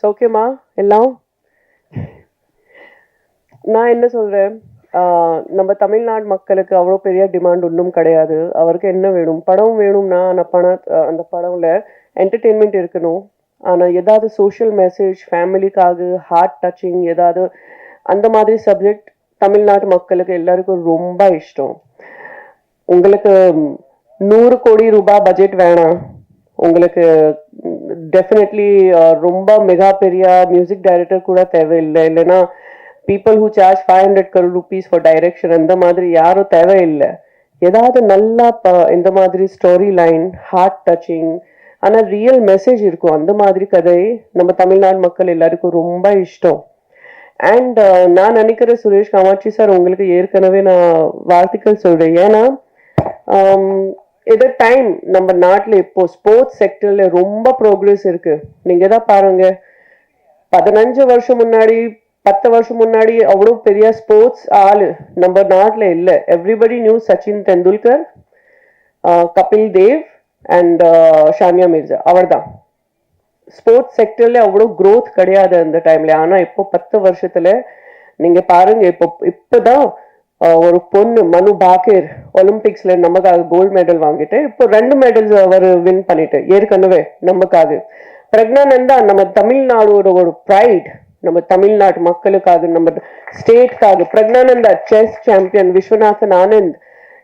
சௌக்கியமா? எல்லாம்? நான் என்ன சொல்றேன்? நம்ம தமிழ்நாடு மக்களுக்கு அவ்வளோ பெரிய டிமாண்ட் ஒன்றும் கிடையாது. அவருக்கு என்ன வேணும்? படம் வேணும்னா அந்த பண அந்த படம்ல என்டர்டெயின்மெண்ட் இருக்கணும். ஆனால் ஏதாவது சோஷியல் மெசேஜ் ஃபேமிலிக்காக ஹார்ட் டச்சிங் ஏதாவது அந்த மாதிரி சப்ஜெக்ட் தமிழ்நாட்டு மக்களுக்கு எல்லாருக்கும் ரொம்ப இஷ்டம். உங்களுக்கு நூறு கோடி ரூபாய் பட்ஜெட் வேணாம். உங்களுக்கு டெஃபினெட்லி ரொம்ப மெகா பெரிய மியூசிக் டைரக்டர் கூட தேவையில்லை. இல்லைன்னா people who charge five hundred crore rupees for direction அந்த மாதிரி யாரும் தேவையில்லை. ஏதாவது நல்லா ப- இந்த மாதிரி ஸ்டோரி லைன் ஹார்ட் டச்சிங் ஆனால் ரியல் மெசேஜ் இருக்கும். அந்த மாதிரி கதை நம்ம தமிழ்நாடு மக்கள் எல்லாருக்கும் ரொம்ப இஷ்டம். அண்ட் நான் நினைக்கிறேன் சுரேஷ் காமாட்சி சார் உங்களுக்கு ஏற்கனவே நான் வாழ்த்துக்கள் சொல்கிறேன் ஏன்னா இதை டைம் நம்ம நாட்டில் இப்போ ஸ்போர்ட்ஸ் செக்டர்ல ரொம்ப ப்ரோக்ரஸ் இருக்கு. நீங்க தான் பாருங்க. பதினஞ்சு வருஷம் முன்னாடி பத்து வருஷம் முன்னாடி அவ்வளோ பெரிய ஸ்போர்ட்ஸ் ஆளு நம்ம நாட்டில் இல்லை. Everybody knew Sachin Tendulkar Kapil Dev and Sania Mirza அவர்தான். ஸ்போர்ட்ஸ் செக்டர்ல அவ்வளோ க்ரோத் கிடையாது அந்த டைம்ல ஆனா இப்போ பத்து வருஷத்துல நீங்க பாருங்க இப்போ இப்போதான் ஒரு பொண்ணு மனு பாக்கேர் ஒலிம்பிக்ஸ்ல நமக்காக கோல்டு மெடல் வாங்கிட்டு இப்போ ரெண்டு மெடல்ஸ் அவர் வின் பண்ணிட்டு ஏற்கனவே நமக்காக. பிரக்னானந்தா நம்ம தமிழ்நாடோட ஒரு ப்ரைட் நம்ம தமிழ்நாட்டு மக்களுக்காக நம்ம ஸ்டேட்காக பிரக்னானந்தா செஸ் சாம்பியன் விஸ்வநாதன் ஆனந்த்.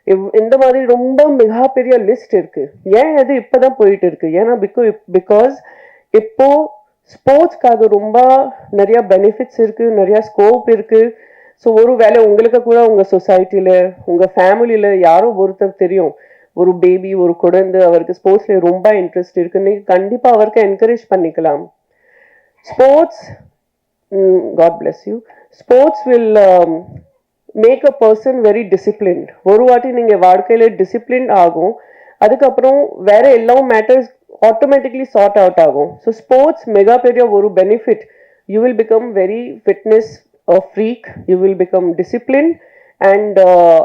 இவ்- இந்த மாதிரி ரொம்ப மிகப்பெரிய லிஸ்ட் இருக்கு. ஏன் அது இப்பதான் போயிட்டு இருக்கு? ஏன்னா பிகோ பிகாஸ் இப்போ ஸ்போர்ட்ஸ்க்காக ரொம்ப நிறைய பெனிஃபிட்ஸ் இருக்கு நிறைய ஸ்கோப் இருக்கு. ஸோ ஒரு வேளை உங்களுக்கு கூட உங்கள் சொசைட்டியில் உங்கள் ஃபேமிலியில் யாரோ ஒருத்தர் தெரியும். ஒரு பேபி ஒரு குழந்தை அவருக்கு ஸ்போர்ட்ஸில் ரொம்ப இன்ட்ரெஸ்ட் இருக்கு. கண்டிப்பாக அவருக்கு என்கரேஜ் பண்ணிக்கலாம். Sports god plus you sports will make a person very disciplined ஒரு வாட்டி நீங்கள் வாழ்க்கையில டிசிப்ளின் ஆகும். அதுக்கப்புறம் வேற எல்லாம் மேட்டர்ஸ் ஆட்டோமேட்டிக்லி சார்ட் அவுட் ஆகும். ஸோ ஸ்போர்ட்ஸ் மெகா பெரிய ஒரு benefit you will become very fitness freak you will become discipline and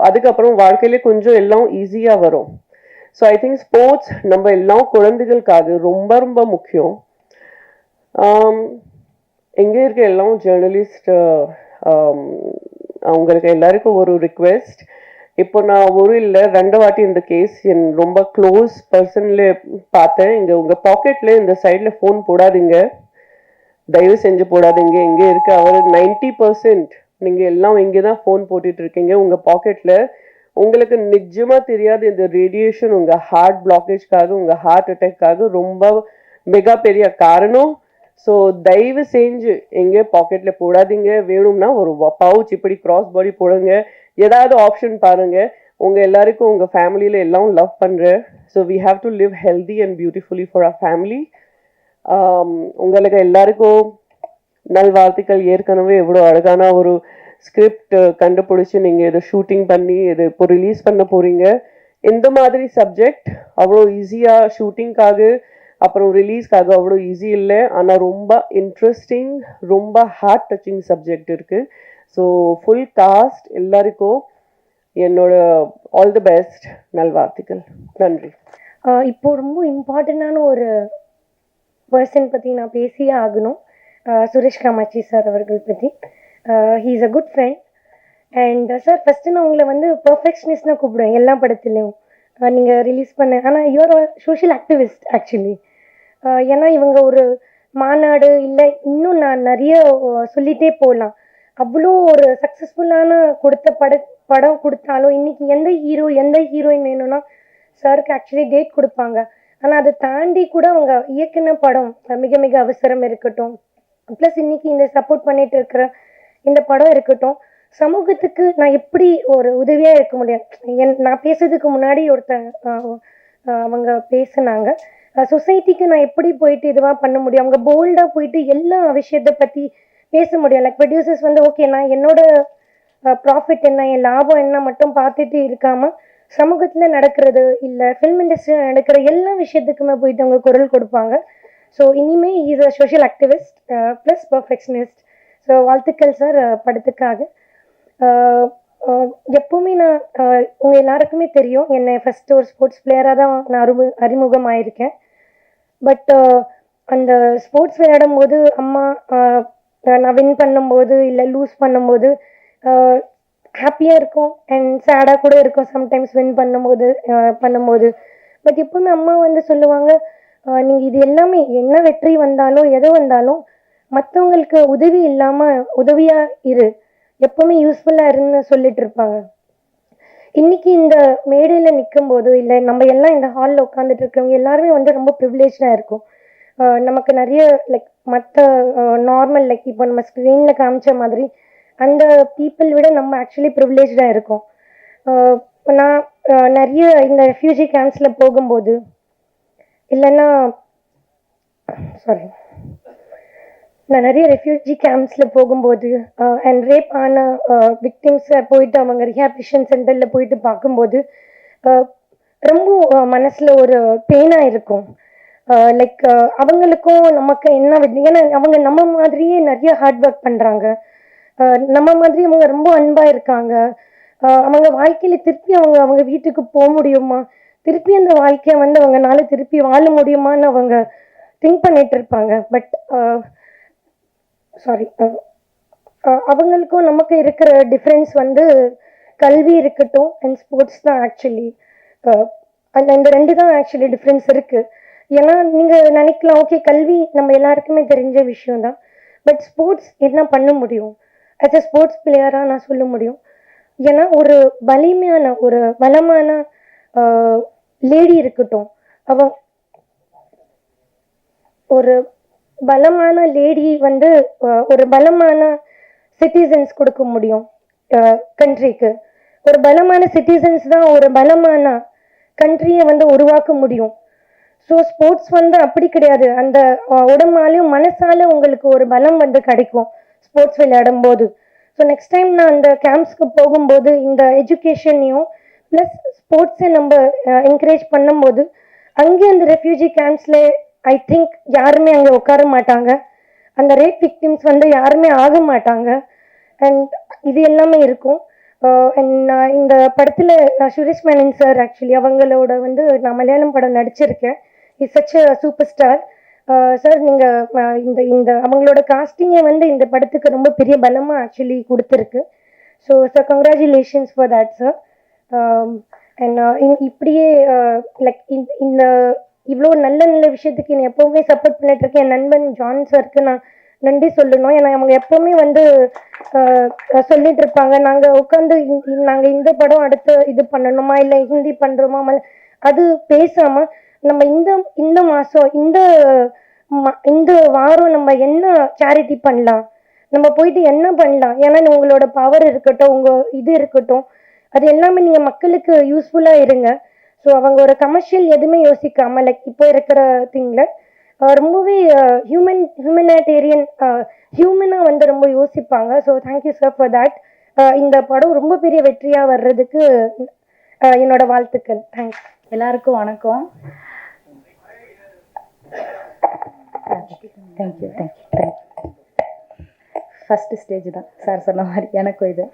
அதுக்கப்புறம் வாழ்க்கையிலே கொஞ்சம் எல்லாம் ஈஸியாக வரும். ஸோ ஐ திங்க் ஸ்போர்ட்ஸ் நம்ம எல்லாம் குழந்தைகளுக்காக ரொம்ப ரொம்ப முக்கியம். Um, எங்கே இருக்க எல்லாம் ஜேர்னலிஸ்ட் uh, um, அவங்களுக்கு எல்லாருக்கும் ஒரு ரிக்வெஸ்ட் இப்போ நான் ஒரு இல்லை ரெண்டு வாட்டி இந்த கேஸ் என் ரொம்ப க்ளோஸ் பர்சன்ல பார்த்தேன். இங்கே உங்கள் பாக்கெட்டில் இந்த சைடில் ஃபோன் போடாதீங்க. தயவு செஞ்சு போடாதீங்க இங்கே இருக்க. அவர் நைன்டி பர்சன்ட் நீங்கள் எல்லாம் இங்கே தான் ஃபோன் போட்டுட்டு இருக்கீங்க உங்கள் பாக்கெட்டில் உங்களுக்கு நிஜமாக தெரியாது இந்த ரேடியேஷன் உங்கள் ஹார்ட் பிளாக்கேஜ்க்காக உங்கள் ஹார்ட் அட்டாக்காக ரொம்ப மிக பெரிய காரணம். ஸோ தயவு செஞ்சு எங்கே பாக்கெட்டில் போடாதீங்க. வேணும்னா ஒரு பவுச் இப்படி கிராஸ் பாடி போடுங்க. ஏதாவது ஆப்ஷன் பாருங்கள் உங்கள் எல்லாருக்கும் உங்கள் ஃபேமிலியில் எல்லாம் லவ் பண்ணுறேன் so we have to live healthy and beautifully for a family உங்களுக்கு எல்லாருக்கும் நல்வாழ்த்துக்கள். ஏற்கனவே எவ்வளோ அழகான ஒரு ஸ்கிரிப்ட் கண்டுபிடிச்சி நீங்கள் இதை ஷூட்டிங் பண்ணி இது இப்போ ரிலீஸ் பண்ண போகிறீங்க இந்த மாதிரி சப்ஜெக்ட் அவ்வளோ ஈஸியாக ஷூட்டிங்காக அப்புறம் ரிலீஸ்க்காக அவ்வளோ ஈஸி இல்லை. ஆனால் ரொம்ப இன்ட்ரெஸ்டிங் ரொம்ப ஹார்ட் டச்சிங் சப்ஜெக்ட் இருக்குது ஸோ ஃபுல் காஸ்ட் எல்லாருக்கும் என்னோட ஆல் தி பெஸ்ட் நல்வாழ்த்துக்கள். நன்றி. இப்போ ரொம்ப இம்பார்ட்டண்டான ஒரு பர்சன் பற்றி நான் பேசியே ஆகணும். சுரேஷ் காமாட்சி சார் அவர்கள் பற்றி he is a good friend and sir first நான் உங்களை வந்து பர்ஃபெக்ஷனிஸ்ட்னா கூப்பிடுவேன் எல்லா படத்துலையும். நீங்கள் ரிலீஸ் பண்ண ஆனால் யூஆர் சோஷியல் ஆக்டிவிஸ்ட் ஆக்சுவலி ஏன்னா இவங்க ஒரு மாநாடு இல்லை இன்னும் நான் நிறைய சொல்லிகிட்டே சொல்லிட்டே போகலாம் அவ்வளோ ஒரு சக்ஸஸ்ஃபுல்லான கொடுத்த பட படம் கொடுத்தாலும் இன்னைக்கு எந்த ஹீரோ எந்த ஹீரோயின் வேணும்னா சாருக்கு ஆக்சுவலி டேட் கொடுப்பாங்க. ஆனால் அதை தாண்டி கூட அவங்க இயக்குன படம் மிக மிக அவசரம் இருக்கட்டும். ப்ளஸ் இன்னைக்கு இந்த சப்போர்ட் பண்ணிட்டு இருக்கிற இந்த படம் இருக்கட்டும். சமூகத்துக்கு நான் எப்படி ஒரு உதவியாக இருக்க முடியும்? என் நான் பேசுறதுக்கு முன்னாடி ஒருத்தன் அவங்க பேசுனாங்க. சொசைட்டிக்கு நான் எப்படி போயிட்டு இதுவாக பண்ண முடியும்? அவங்க போல்டாக போயிட்டு எல்லா விஷயத்தை பற்றி பேச முடியும். லைக் ப்ரொடியூசர்ஸ் வந்து ஓகே நான் என்னோட ப்ராஃபிட் என்ன என் லாபம் என்ன மட்டும் பார்த்துட்டு இருக்காம சமூகத்தில் நடக்கிறது இல்லை ஃபிலிம் இண்டஸ்ட்ரியில் நடக்கிற எல்லா விஷயத்துக்குமே போயிட்டு அவங்க குரல் கொடுப்பாங்க. ஸோ இனிமே is a social activist plus perfectionist so வாழ்த்துக்கள் சார் uh, படத்துக்காக. Uh, uh, எப்போவுமே நான் உங்கள் எல்லாருக்குமே தெரியும் என்னை ஃபஸ்ட்டு ஒரு ஸ்போர்ட்ஸ் பிளேயராக தான் நான் அறிமு அறிமுகம் ஆயிருக்கேன் பட் அந்த ஸ்போர்ட்ஸ் விளையாடும் போது அம்மா நான் வின் பண்ணும்போது இல்லை லூஸ் பண்ணும்போது ஹாப்பியாக இருக்கும் அண்ட் சேடாக கூட இருக்கும் சம்டைம்ஸ் வின் பண்ணும்போது பண்ணும்போது. பட் எப்பவுமே அம்மா வந்து சொல்லுவாங்க நீங்கள் இது எல்லாமே என்ன வெற்றி வந்தாலும் எது வந்தாலும் மற்றவங்களுக்கு உதவி இல்லாமல் உதவியாக இரு. எப்பவுமே யூஸ்ஃபுல்லாக இருன்னு சொல்லிட்டு இருப்பாங்க. இன்னைக்கு இந்த மேடையில் நிற்கும் போது இல்லை நம்ம எல்லாம் இந்த ஹாலில் உட்காந்துட்டு இருக்கவங்க எல்லாருமே வந்து ரொம்ப ப்ரிவிலேஜாக இருக்கும். ஆஹ் நமக்கு நிறைய லைக் மற்ற நார்மல் லைக் இப்போ நம்ம ஸ்க்ரீனில் காமிச்ச மாதிரி அந்த பீப்புள் uh, விட நம்ம ஆக்சுவலி ப்ரிவிலேஜாக இருக்கோம். Uh, ஆஹ் uh, நான் நிறைய இந்த ரெஃப்யூஜி கேம்ப்ஸில் போகும்போது இல்லைன்னா சாரி நான் நிறைய ரெஃப்யூஜி கேம்ப்ஸில் போகும்போது அண்ட் ரேப் ஆன விக்டிம்ஸை போயிட்டு அவங்க ரிஹாபிஷன் சென்டரில் போயிட்டு பார்க்கும்போது ரொம்ப மனசில் மனசுல ஒரு பெயினாக இருக்கும். லைக் அவங்களுக்கும் நமக்கு என்ன ஏன்னா அவங்க நம்ம மாதிரியே நிறைய ஹார்ட் ஒர்க் பண்ணுறாங்க நம்ம மாதிரி அவங்க ரொம்ப அன்பாக இருக்காங்க. அவங்க வாழ்க்கையில திருப்பி அவங்க அவங்க வீட்டுக்கு போக முடியுமா? திருப்பி அந்த வாழ்க்கையை வந்து அவங்கனால திருப்பி வாழ முடியுமான்னு அவங்க திங்க் பண்ணிட்டு இருப்பாங்க. பட் சாரி அவங்களுக்கும் நமக்கு இருக்கிற டிஃப்ரென்ஸ் வந்து கல்வி இருக்கட்டும் அண்ட் ஸ்போர்ட்ஸ் தான் ஆக்சுவலி அந்த இந்த ரெண்டு தான் ஆக்சுவலி டிஃப்ரென்ஸ் இருக்குது ஏன்னா நீங்கள் நினைக்கலாம் ஓகே கல்வி நம்ம எல்லாருக்குமே தெரிஞ்ச விஷயம் தான். பட் ஸ்போர்ட்ஸ் என்ன பண்ண முடியும்? ஆஸ் அ ஸ்போர்ட்ஸ் பிளேயராக நான் சொல்ல முடியும். ஏன்னா ஒரு வலிமையான ஒரு பலமான லேடி இருக்கட்டும். அவ ஒரு பலமான லேடி வந்து ஒரு பலமான சிட்டிசன்ஸ் கொடுக்க முடியும் கண்ட்ரிக்கு ஒரு பலமான சிட்டிசன்ஸ் தான் ஒரு பலமான கண்ட்ரியை வந்து உருவாக்க முடியும். ஸோ ஸ்போர்ட்ஸ் வந்து அப்படி கிடையாது. அந்த உடம்பாலையும் மனசால உங்களுக்கு ஒரு பலம் வந்து கிடைக்கும். ஸ்போர்ட்ஸ் விளையாடும் போது ஸோ நெக்ஸ்ட் டைம் நான் அந்த கேம்ப்ஸ்க்கு போகும்போது இந்த எஜுகேஷனையும் ப்ளஸ் ஸ்போர்ட்ஸை நம்ம என்கரேஜ் பண்ணும்போது அங்கே அந்த ரெஃப்யூஜி கேம்ப்ஸில் ஐ திங்க் யாருமே அங்கே உட்கார மாட்டாங்க. அந்த ரேப் விக்டிம்ஸ் வந்து யாருமே ஆக மாட்டாங்க. அண்ட் இது எல்லாமே இருக்கும். அண்ட் நான் இந்த படத்தில் சுரேஷ் மேனன் சார் ஆக்சுவலி அவங்களோட வந்து நான் மலையாளம் படம் நடிச்சிருக்கேன். Is such a super star sir நீங்கள் இந்த இந்த அவங்களோட காஸ்டிங்கை வந்து இந்த படத்துக்கு ரொம்ப பெரிய பலமாக ஆக்சுவலி கொடுத்துருக்கு. So sir congratulations for that sir and இப்படியே லைக் இந்த இவ்வளோ நல்ல நல்ல விஷயத்துக்கு என்னை எப்பவுமே சப்போர்ட் பண்ணிட்டு இருக்கேன். என் நண்பன் ஜான் சாருக்கு நான் நன்றி சொல்லணும். ஏன்னா அவங்க எப்பவுமே வந்து சொல்லிட்டு இருப்பாங்க. நாங்க உட்காந்து நாங்க இந்த படம் அடுத்து இது பண்ணணுமா? இல்லை ஹிந்தி பண்றோமா? அது பேசாம நம்ம இந்த இந்த மாசம் இந்த இந்த வாரம் நம்ம என்ன சேரிட்டி பண்ணலாம்? நம்ம போயிட்டு என்ன பண்ணலாம்? ஏன்னா உங்களோட பவர் இருக்கட்டும் உங்க இது இருக்கட்டும். அது எல்லாமே நீங்க மக்களுக்கு யூஸ்ஃபுல்லா இருங்க. ஸோ அவங்க ஒரு கமர்ஷியல் எதுவுமே யோசிக்காம லைக் இப்போ இருக்கிற திங்ல ரொம்பவே ஹியூமன் ஹியூமனிட்டேரியன் ஹியூமனாக வந்து ரொம்ப யோசிப்பாங்க. So thank you sir for that இந்த படம் ரொம்ப பெரிய வெற்றியாக வர்றதுக்கு என்னோட வாழ்த்துக்கள். தேங்க்ஸ் எல்லாருக்கும் வணக்கம். Thank you thank you thank you first stage தான் சார் சொன்ன மாதிரி எனக்கும் இது.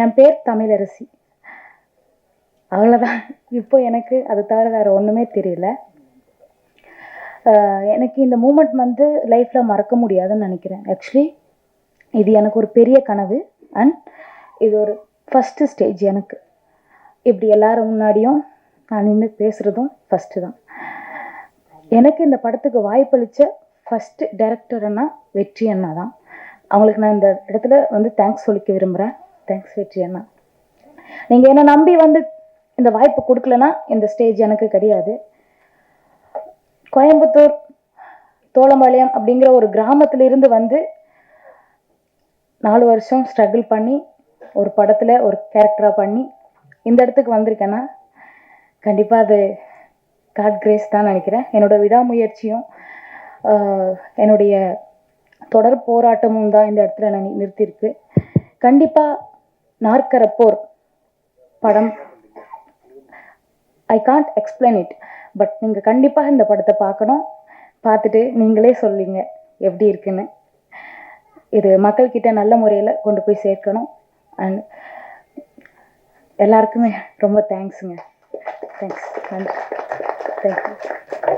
என் பேர் தமிழரசி. அவ்வளோதான் இப்போ எனக்கு அதை தவிர வேறு ஒன்றுமே தெரியல. எனக்கு இந்த மூமெண்ட் வந்து லைஃப்பில் மறக்க முடியாதுன்னு நினைக்கிறேன். ஆக்சுவலி இது எனக்கு ஒரு பெரிய கனவு. அண்ட் இது ஒரு ஃபஸ்ட்டு ஸ்டேஜ் எனக்கு. இப்படி எல்லாரும் முன்னாடியும் நான் நின்று பேசுகிறதும் ஃபஸ்ட்டு தான். எனக்கு இந்த படத்துக்கு வாய்ப்பளித்த ஃபஸ்ட்டு டைரக்டர்னா வெற்றி அண்ணா தான். அவங்களுக்கு நான் இந்த இடத்துல வந்து தேங்க்ஸ் சொல்லிக்க விரும்புகிறேன் தேங்க்ஸ் வெற்றி அண்ணா. நீங்கள் என்னை நம்பி வந்து இந்த வாய்ப்பு கொடுக்கலனா இந்த ஸ்டேஜ் எனக்கு கிடையாது. கோயம்புத்தூர் தோளம்பாளையம் அப்படிங்கிற ஒரு கிராமத்திலிருந்து வந்து நாலு வருஷம் ஸ்ட்ரகிள் பண்ணி ஒரு படத்தில் ஒரு கேரக்டராக பண்ணி இந்த இடத்துக்கு வந்திருக்கேன்னா கண்டிப்பாக அது காட் கிரேஸ் தான் நினைக்கிறேன். என்னோட விடாமுயற்சியும் என்னுடைய தொடர் போராட்டமும் தான் இந்த இடத்துல நான் நிறுத்தியிருக்கு. கண்டிப்பாக நாற்கரப்போர் படம் I can't explain it but நீங்கள் கண்டிப்பாக இந்த படத்தை பார்க்கணும். பார்த்துட்டு நீங்களே சொல்லுவீங்க எப்படி இருக்குன்னு. இது மக்கள்கிட்ட நல்ல முறையில் கொண்டு போய் சேர்க்கணும். அண்ட் எல்லாருக்குமே ரொம்ப தேங்க்ஸுங்க thanks, and thank you.